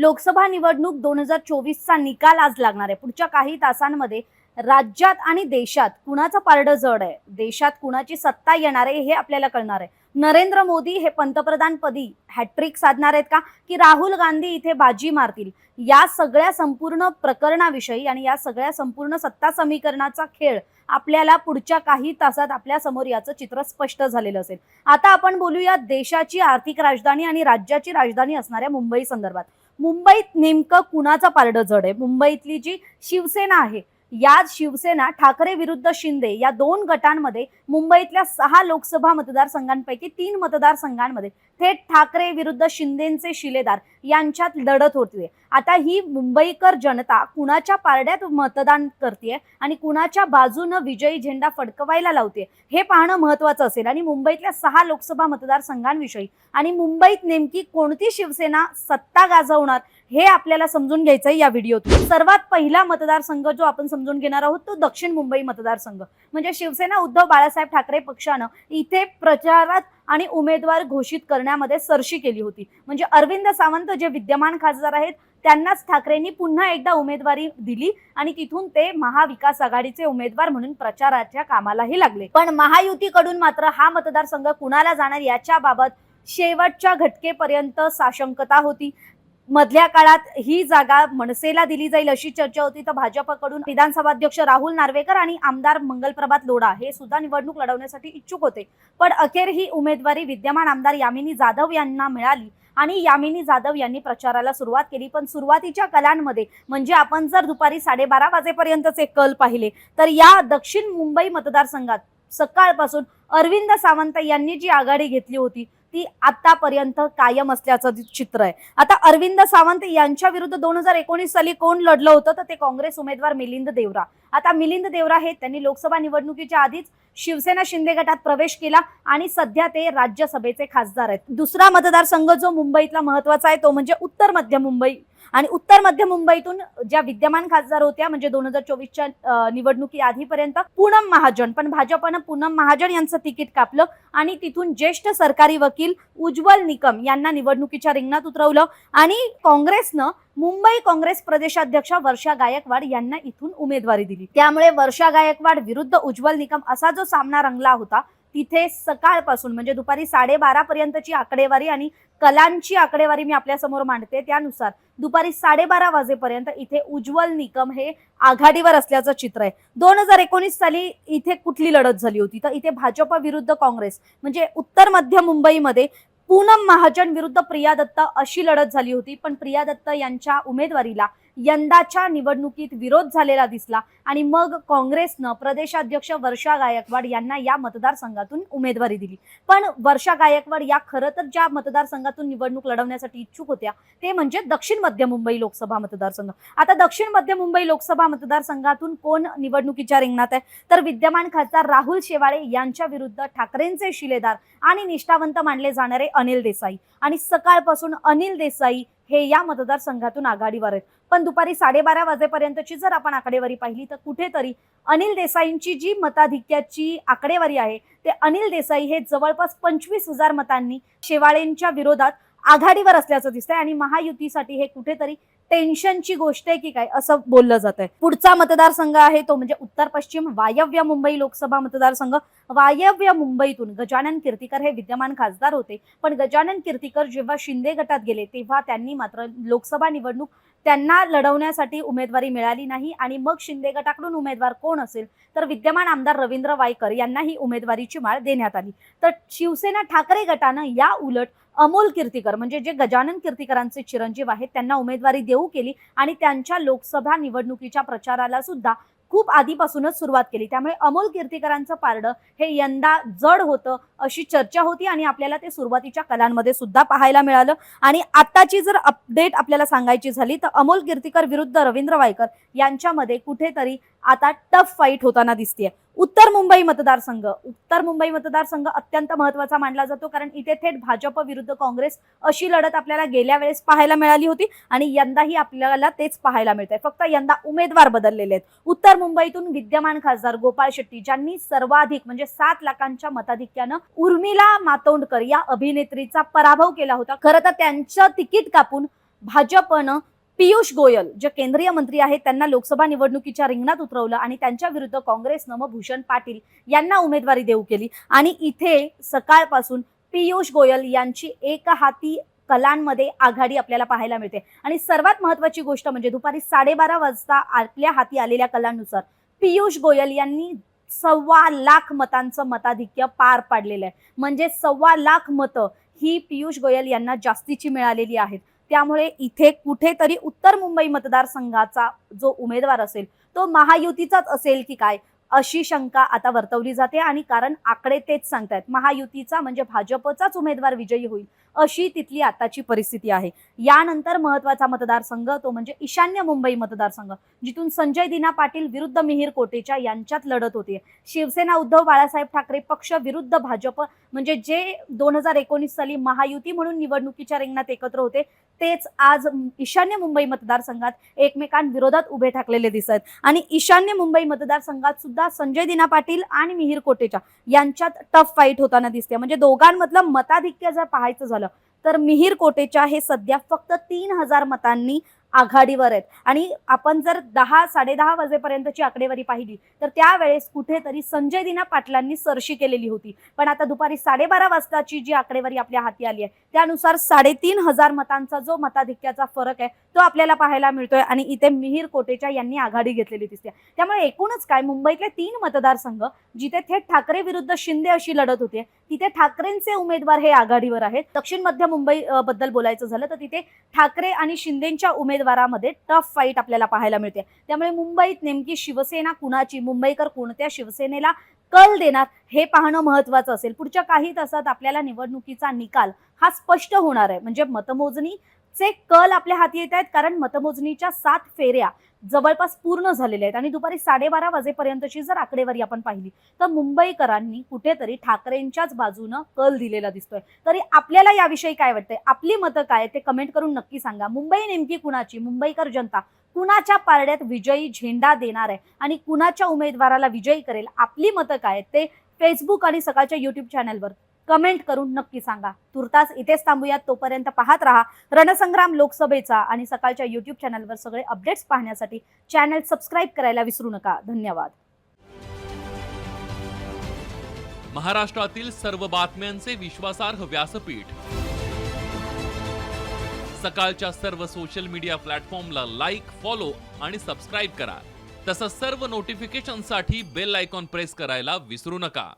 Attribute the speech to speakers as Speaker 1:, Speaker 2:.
Speaker 1: लोकसभा निवडणूक दोन हजार चोवीसचा निकाल आज लागणार आहे. पुढच्या काही तासांमध्ये राज्यात आणि देशात कुणाचं पारडं जड आहे? देशात कुणाची सत्ता येणार आहे हे आपल्याला कळणार आहे. नरेंद्र मोदी हे पंतप्रधान पदी हॅट्रिक साधणार आहेत का? की राहुल गांधी इथे बाजी मारतील? या सगळ्या संपूर्ण प्रकरणाविषयी आणि या सगळ्या संपूर्ण सत्ता समीकरणाचा खेळ आपल्याला पुढच्या काही तासात आपल्यासमोर याचं चित्र स्पष्ट झालेलं असेल. आता आपण बोलूया देशाची आर्थिक राजधानी आणि राज्याची राजधानी असणाऱ्या मुंबई संदर्भात. मुंबईत नेमकं कुणाचं पारडं जड आहे? मुंबईतली जी शिवसेना आहे याच शिवसेना ठाकरे विरुद्ध शिंदे या दोन गटांमध्ये मुंबईतल्या सहा लोकसभा मतदारसंघांपैकी तीन मतदारसंघांमध्ये थेट ठाकरे विरुद्ध शिंदेचे शिलेदार यांच्यात लढत होतीये. आता ही मुंबईकर जनता कुणाच्या पारड्यात मतदान करते आणि कुणाच्या बाजूनं विजयी झेंडा फडकवायला लावते हे पाहणं महत्वाचं असेल. आणि मुंबईतल्या सहा लोकसभा मतदारसंघांविषयी आणि मुंबईत नेमकी कोणती शिवसेना सत्ता गाजवणार हे आपल्याला समजून घ्यायचं आहे या व्हिडिओतून. सर्वात पहिला मतदारसंघ जो आपण समजून घेणार आहोत तो दक्षिण मुंबई मतदारसंघ. म्हणजे शिवसेना उद्धव बाळासाहेब ठाकरे पक्षानं इथे प्रचारात आणि उमेदवार घोषित करण्यामध्ये सरशी केली होती. म्हणजे अरविंद सावंत जे विद्यमान खासदार आहेत त्यांनाच ठाकरेंनी पुन्हा एकदा उमेदवारी दिली आणि तिथून ते महाविकास आघाडीचे उमेदवार म्हणून प्रचाराच्या कामालाही लागले. पण महायुतीकडून मात्र हा मतदारसंघ कुणाला जाणार याच्याबाबत शेवटच्या घटकेपर्यंत साशंकता होती. मधल्या काळात ही जागा मनसेला दिली जाईल अशी चर्चा होती. तर भाजपकडून विधानसभा अध्यक्ष राहुल नार्वेकर आणि आमदार मंगलप्रभात लोढा हे सुद्धा निवडणूक लढवण्यासाठी इच्छुक होते. पण अखेर ही उमेदवारी विद्यमान आमदार यामिनी जाधव यांना मिळाली आणि यामिनी जाधव यांनी प्रचाराला सुरुवात केली. पण सुरुवातीच्या कलांमध्ये म्हणजे आपण जर दुपारी साडेबारा वाजेपर्यंतचे कल पाहिले तर या दक्षिण मुंबई मतदारसंघात सकाळपासून अरविंद सावंत यांनी जी आघाडी घेतली होती ती आतापर्यंत कायम असल्याचं चित्र आहे. आता अरविंद सावंत यांच्या विरुद्ध दोन हजार एकोणीस साली कोण लढलं होतं? तर ते काँग्रेस उमेदवार मिलिंद देवरा. आता मिलिंद देवरा हे त्यांनी लोकसभा निवडणुकीच्या आधीच शिवसेना शिंदे गटात प्रवेश केला आणि सध्या ते राज्यसभेचे खासदार आहेत. दुसरा मतदारसंघ जो मुंबईतला महत्त्वाचा आहे तो म्हणजे उत्तर मध्य मुंबई. आणि उत्तर मध्य मुंबईतून ज्या विद्यमान खासदार होत्या म्हणजे दोन हजार चोवीसच्या निवडणुकी आधीपर्यंत पूनम महाजन. पण भाजपनं पूनम महाजन यांचं तिकीट कापलं आणि तिथून ज्येष्ठ सरकारी वकील उज्ज्वल निकम यांना निवडणुकीच्या रिंगणात उतरवलं. आणि काँग्रेसनं मुंबई काँग्रेस प्रदेशाध्यक्ष वर्षा गायकवाड यांना इथून उमेदवारी दिली. त्यामुळे वर्षा गायकवाड विरुद्ध उज्ज्वल निकम असा जो सामना रंगला होता तिथे सकाळपासून म्हणजे दुपारी साडेबारा पर्यंतची आकडेवारी आणि कलांची आकडेवारी मी आपल्यासमोर मांडते त्यानुसार दुपारी साडेबारा वाजेपर्यंत इथे उज्ज्वल निकम हे आघाडीवर असल्याचं चित्र आहे. दोन हजार एकोणीस साली इथे कुठली लढत झाली होती? तर इथे भाजप विरुद्ध काँग्रेस म्हणजे उत्तर मध्य मुंबईमध्ये पूनम महाजन विरुद्ध प्रिया दत्त अशी लढत झाली होती. पण प्रिया दत्त यांच्या उमेदवारीला यंदाच्या निवडणुकीत विरोध झालेला दिसला आणि मग काँग्रेसनं प्रदेशाध्यक्ष वर्षा गायकवाड यांना या मतदारसंघातून उमेदवारी दिली. पण वर्षा गायकवाड या खरं तर ज्या मतदारसंघातून निवडणूक लढवण्यासाठी इच्छुक होत्या ते म्हणजे दक्षिण मध्य मुंबई लोकसभा मतदारसंघ. आता दक्षिण मध्य मुंबई लोकसभा मतदारसंघातून कोण निवडणुकीच्या रिंगणात आहे? तर विद्यमान खासदार राहुल शेवाळे यांच्या विरुद्ध ठाकरेंचे शिलेदार आणि निष्ठावंत मानले जाणारे अनिल देसाई. आणि सकाळपासून अनिल देसाई हे या मतदारसंघातून आघाडीवर आहेत. पण दुपारी साडेबारा वाजेपर्यंतची जर आपण आकडेवारी पाहिली तर कुठेतरी अनिल देसाईंची जी मताधिक्याची आकडेवारी आहे ते अनिल देसाई हे जवळपास पंचवीस हजार मतांनी शेवाळेंच्या विरोधात आघाडीवर असल्याचं दिसतंय आणि महायुतीसाठी हे कुठेतरी टेन्शनची गोष्ट आहे की काय असं बोललं जात आहे पुढचा मतदारसंघ आहे तो म्हणजे उत्तर पश्चिम वायव्य मुंबई लोकसभा मतदारसंघ. वायव्य मुंबईतून गजानन कीर्तीकर हे विद्यमान खासदार होते. पण गजानन कीर्तीकर जेव्हा शिंदे गटात गेले तेव्हा त्यांनी मात्र लोकसभा निवडणूक त्यांना लढवण्यासाठी उमेदवारी मिळाली नाही आणि मग शिंदे गटाकडून उमेदवार कोण असेल? तर विद्यमान आमदार रवींद्र वायकर यांना ही उमेदवारीची माळ देण्यात आली. तर शिवसेना ठाकरे गटानं या उलट अमोल कीर्तीकर म्हणजे जे गजानन कीर्तिकरांचे चिरंजीव आहेत त्यांना उमेदवारी देऊ केली आणि त्यांच्या लोकसभा निवडणुकीच्या प्रचाराला सुद्धा खूप आधीपासूनच सुरुवात केली. त्यामुळे अमोल कीर्तिकरांचं पारडं हे यंदा जड होतं अशी चर्चा होती आणि आपल्याला ते सुरुवातीच्या कलांमध्ये सुद्धा पाहायला मिळालं. आणि आताची जर अपडेट आपल्याला सांगायची झाली तर अमोल कीर्तिकर विरुद्ध रवींद्र वायकर यांच्यामध्ये कुठेतरी आता टफ फाईट होताना दिसतेय. उत्तर मुंबई मतदारसंघ. उत्तर मुंबई मतदारसंघ अत्यंत महत्त्वाचा मानला जातो कारण इथे थेट भाजप विरुद्ध काँग्रेस अशी लढत आपल्याला गेल्या वेळेस पाहायला मिळाली होती आणि यंदाही आपल्याला तेच पाहायला मिळतंय. फक्त यंदा उमेदवार बदललेले आहेत. उत्तर मुंबईतून विद्यमान खासदार गोपाळ शेट्टी ज्यांनी सर्वाधिक म्हणजे सात लाखांच्या मताधिक्यानं उर्मिला मातोंडकर या अभिनेत्रीचा पराभव केला होता. खरं तर त्यांचं तिकीट कापून भाजपनं पियुष गोयल जे केंद्रीय मंत्री आहेत त्यांना लोकसभा निवडणुकीच्या रिंगणात उतरवलं आणि त्यांच्या विरुद्ध काँग्रेसनं मग भूषण पाटील यांना उमेदवारी देऊ केली. आणि इथे सकाळपासून पियुष गोयल यांची एक हाती कलांमध्ये आघाडी आपल्याला पाहायला मिळते. आणि सर्वात महत्वाची गोष्ट म्हणजे दुपारी साडेबारा वाजता आपल्या हाती आलेल्या कलांनुसार पियुष गोयल यांनी सव्वा लाख मतांचं मताधिक्य पार पाडलेलं आहे. म्हणजे सव्वा लाख मतं ही पियुष गोयल यांना जास्तीची मिळालेली आहेत. त्यामुळे इथे कुठेतरी उत्तर मुंबई मतदारसंघाचा जो उमेदवार असेल तो महायुतीचाच असेल की काय? अशी शंका आता वर्तवली जाते आणि कारण आकडे तेच सांगतायत. महायुतीचा म्हणजे भाजपचाच उमेदवार विजयी होईल अशी तिथली आताची परिस्थिती आहे. यानंतर महत्त्वाचा मतदारसंघ तो म्हणजे ईशान्य मुंबई मतदारसंघ जिथून संजय दिना पाटील विरुद्ध मिहीर कोटेचा यांच्यात लढत होती शिवसेना उद्धव बाळासाहेब ठाकरे पक्ष विरुद्ध भाजप म्हणजे जे दोन हजार एकोणीस साली महायुती म्हणून निवडणुकीच्या रिंगणात एकत्र होते तेच आज ईशान्य मुंबई मतदारसंघात एकमेकांविरोधात उभे ठाकलेले दिसत आणि ईशान्य मुंबई मतदारसंघात सुद्धा संजय दिना पाटील आणि मिहीर कोटेचा यांच्यात टफ फाईट होताना दिसते. म्हणजे दोघांमधलं मताधिक्य जर पाहायचं झालं तर मिहीर कोटेचा हे सध्या फक्त तीन हजार मतांनी आघाडीवर आहेत. आणि आपण जर दहा साडेदहा वाजेपर्यंतची आकडेवारी पाहिली तर त्यावेळेस कुठेतरी संजय दिना पाटलांनी सरशी केलेली होती. पण आता दुपारी साडेबारा वाजताची जी आकडेवारी आपल्या हाती आली आहे त्यानुसार साडेतीन हजार मतांचा जो मताधिक्याचा फरक आहे तो आपल्याला पाहायला मिळतोय आणि इथे मिहीर कोटेचा यांनी आघाडी घेतलेली दिसते. त्यामुळे एकूणच काय मुंबईतले तीन मतदारसंघ जिथे थेट ठाकरे विरुद्ध शिंदे अशी लढत होते तिथे ठाकरेंचे उमेदवार हे आघाडीवर आहेत. दक्षिण मध्य मुंबई बद्दल बोलायचं झालं तर तिथे ठाकरे आणि शिंदेच्या उमेदवारामध्ये टफ फाईट आपल्याला पाहायला मिळते. त्यामुळे मुंबईत नेमकी शिवसेना कुणाची? मुंबईकर कोणत्या शिवसेनेला कल देणार? हे पाहणं महत्वाचं असेल. पुढच्या काही तासात आपल्याला निवडणुकीचा निकाल हा स्पष्ट होणार आहे. म्हणजे मतमोजणी चे कल आपल्या हाती येत आहेत कारण मतमोजणीच्या सात फेऱ्या जवळपास पूर्ण झालेल्या आहेत. आणि दुपारी साडेबारा वाजेपर्यंतची जर आकडेवारी आपण पाहिली तर मुंबईकरांनी कुठेतरी ठाकरेंच्याच बाजूनं कल दिलेला दिसतोय. तरी आपल्याला याविषयी काय वाटतंय? आपली मतं काय ते कमेंट करून नक्की सांगा. मुंबई नेमकी कुणाची? मुंबईकर जनता कुणाच्या पारड्यात विजयी झेंडा देणार आहे? आणि कुणाच्या उमेदवाराला विजयी करेल? आपली मतं काय ते फेसबुक आणि सकाळच्या युट्यूब चॅनलवर कमेंट करून नक्की सांगा. तुर्तास इथेच थांबूयात. तोपर्यंत पाहत राहा रणसंग्राम लोकसभेचा आणि सकाळच्या युट्यूब चॅनलवर सगळे अपडेट्स पाहण्यासाठी चॅनल सबस्क्राईब करायला विसरू नका. धन्यवाद.
Speaker 2: महाराष्ट्रातील सर्व बातम्यांचे विश्वासार्ह व्यासपीठ. सकाळच्या सर्व सोशल मीडिया प्लॅटफॉर्मला लाईक फॉलो आणि सबस्क्राईब करा. तसंच सर्व नोटिफिकेशनसाठी बेल आयकॉन प्रेस करायला विसरू नका.